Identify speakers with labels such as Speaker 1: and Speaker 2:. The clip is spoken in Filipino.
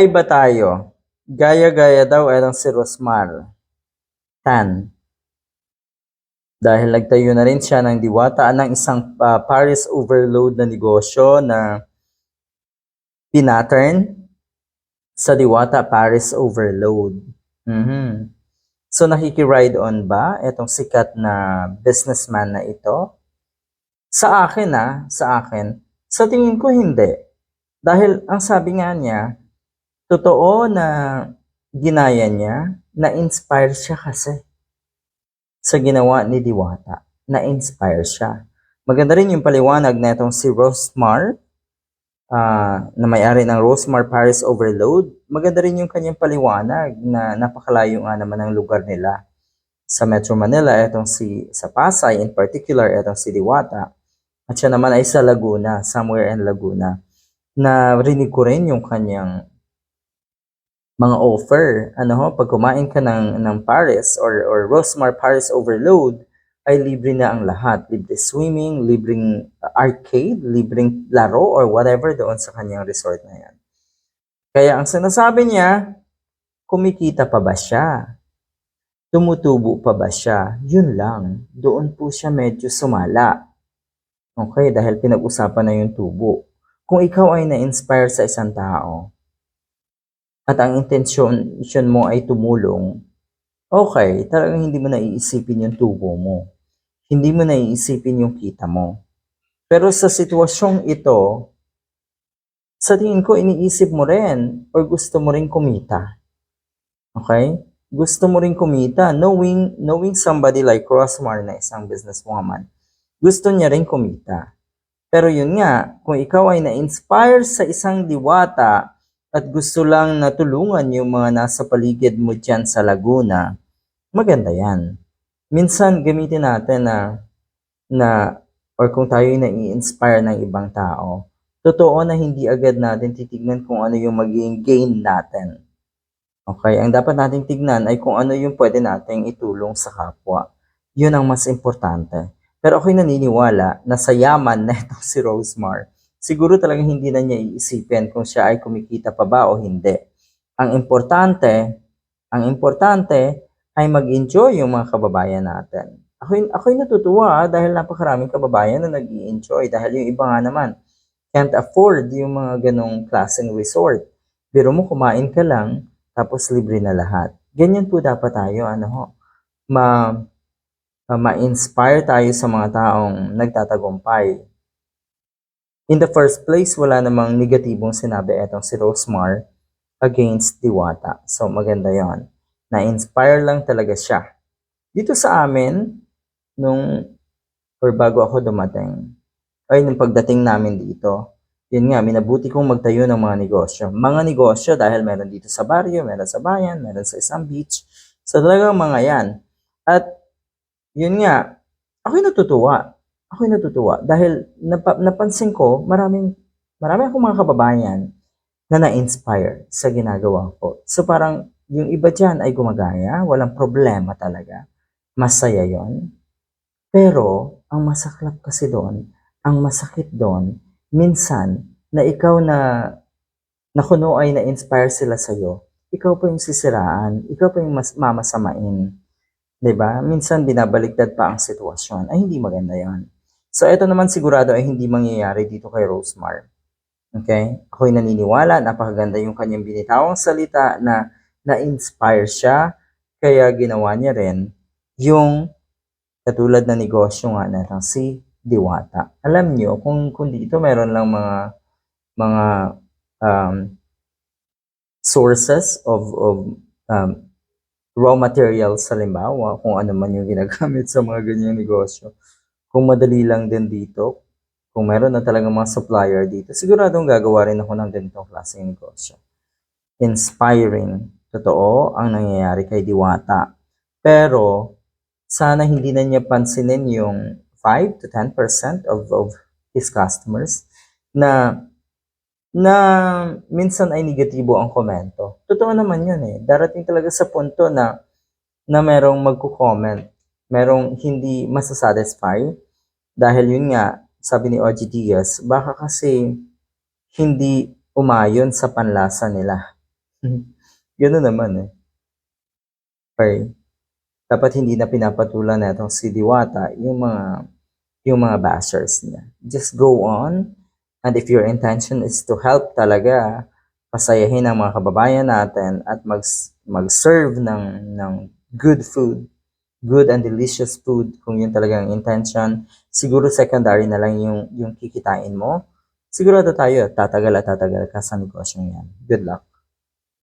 Speaker 1: Iba tayo. Gaya-gaya daw etong si Rosmar. Tan. Dahil nagtayo na rin siya ng diwata ng isang ah, Paris overload na negosyo na pinattern sa diwata Paris overload. Mhm. So nakiki-ride on ba etong sikat na businessman na ito? Sa akin ah, sa akin, sa tingin ko hindi. Dahil ang sabi nga niya, totoo na ginaya niya, na-inspire siya kasi sa ginawa ni Diwata. Na-inspire siya. Maganda rin yung paliwanag na itong si Rosmar, ah, na may-ari ng Rosmar Paris Overload. Maganda rin yung kanyang paliwanag na napakalayo nga naman ang lugar nila. Sa Metro Manila, itong si sa Pasay, in particular, itong si Diwata. At siya naman ay sa Laguna, somewhere in Laguna. Na rinig ko rin yung kanyang mga offer. Ano ho, pag kumain ka ng, ng Paris or, or Rosmar Paris Overload, ay libre na ang lahat. Libre swimming, libreng arcade, libreng laro or whatever doon sa kanyang resort na yan. Kaya ang sinasabi niya, kumikita pa ba siya? Tumutubo pa ba siya? Yun lang. Doon po siya medyo sumala. Okay, dahil pinag-usapan na yung tubo. Kung ikaw ay na-inspire sa isang tao, at ang intensyon mo ay tumulong, okay, talagang hindi mo naiisipin yung tubo mo. Hindi mo naiisipin yung kita mo. Pero sa sitwasyong ito, sa tingin ko, iniisip mo rin or gusto mo rin kumita. Okay? Gusto mo rin kumita knowing, knowing somebody like Rosmar na isang businesswoman. Gusto niya rin kumita. Pero yun nga, kung ikaw ay na-inspire sa isang diwata at gusto lang na tulungan yung mga nasa paligid mo dyan sa Laguna, maganda yan. Minsan gamitin natin na, na or kung tayo ay nai-inspire ng ibang tao, totoo na hindi agad natin titignan kung ano yung magiging gain natin. Okay, ang dapat nating tignan ay kung ano yung pwede nating itulong sa kapwa. Yun ang mas importante. Pero ako'y naniniwala na sa yaman na itong si Rosemar, siguro talagang hindi na niya iisipin kung siya ay kumikita pa ba o hindi. Ang importante, ang importante ay mag-enjoy yung mga kababayan natin. Ako'y, ako'y natutuwa ah, dahil napakaraming kababayan na nag enjoy dahil yung iba nga naman can't afford yung mga ganong klaseng resort. Pero mo kumain ka lang, tapos libre na lahat. Ganyan po dapat tayo, ano ho, ma- ma-inspire tayo sa mga taong nagtatagumpay. In the first place, wala namang negatibong sinabi etong si Rosemar against Diwata. So maganda yon. Na-inspire lang talaga siya. Dito sa amin, nung or bago ako dumating, ay nung pagdating namin dito, yun nga, minabuti kong magtayo ng mga negosyo. Mga negosyo dahil meron dito sa baryo, meron sa bayan, meron sa isang beach. So talagang mga yan. At yun nga, ako'y natutuwa. Ako'y natutuwa dahil napa, napansin ko maraming marami akong mga kababayan na na-inspire sa ginagawa ko. So parang yung iba dyan ay gumagaya, walang problema talaga. Masaya yon. Pero ang masaklap kasi doon, ang masakit doon, minsan na ikaw na na kuno ay na-inspire sila sa'yo, ikaw pa yung sisiraan, ikaw pa yung mas mamasamain. 'Di ba? Minsan binabaligtad pa ang sitwasyon. Ay, hindi maganda yan. So, ito naman sigurado ay hindi mangyayari dito kay Rosemar. Okay? Ako'y naniniwala, napakaganda yung kanyang binitawang salita na na-inspire siya, kaya ginawa niya rin yung katulad na negosyo nga na si Diwata. Alam niyo, kung, kung dito meron lang mga mga um, sources of, of um, raw materials sa limbawa, kung ano man yung ginagamit sa mga ganyang negosyo. Kung madali lang din dito, kung meron na talagang mga supplier dito, siguradong gagawa rin ako ng ganitong klaseng negosyo. Inspiring. Totoo ang nangyayari kay Diwata. Pero, sana hindi na niya pansinin yung 5 to 10% of, of his customers na na minsan ay negatibo ang komento. Totoo naman yun eh. Darating talaga sa punto na na merong magko-comment, merong hindi masasatisfy dahil yun nga, sabi ni OG Diaz, baka kasi hindi umayon sa panlasa nila Gano'n naman eh. Okay. Dapat hindi na pinapatulan na itong si Diwata yung mga yung mga bashers niya. Just go on and if your intention is to help talaga pasayahin ang mga kababayan natin at mag mag-serve ng ng good food, good and delicious food kung yun talaga ang intention, siguro secondary na lang yung yung kikitain mo. Sigurado tayo tatagal at tatagal ka sa negosyong yan. Good luck.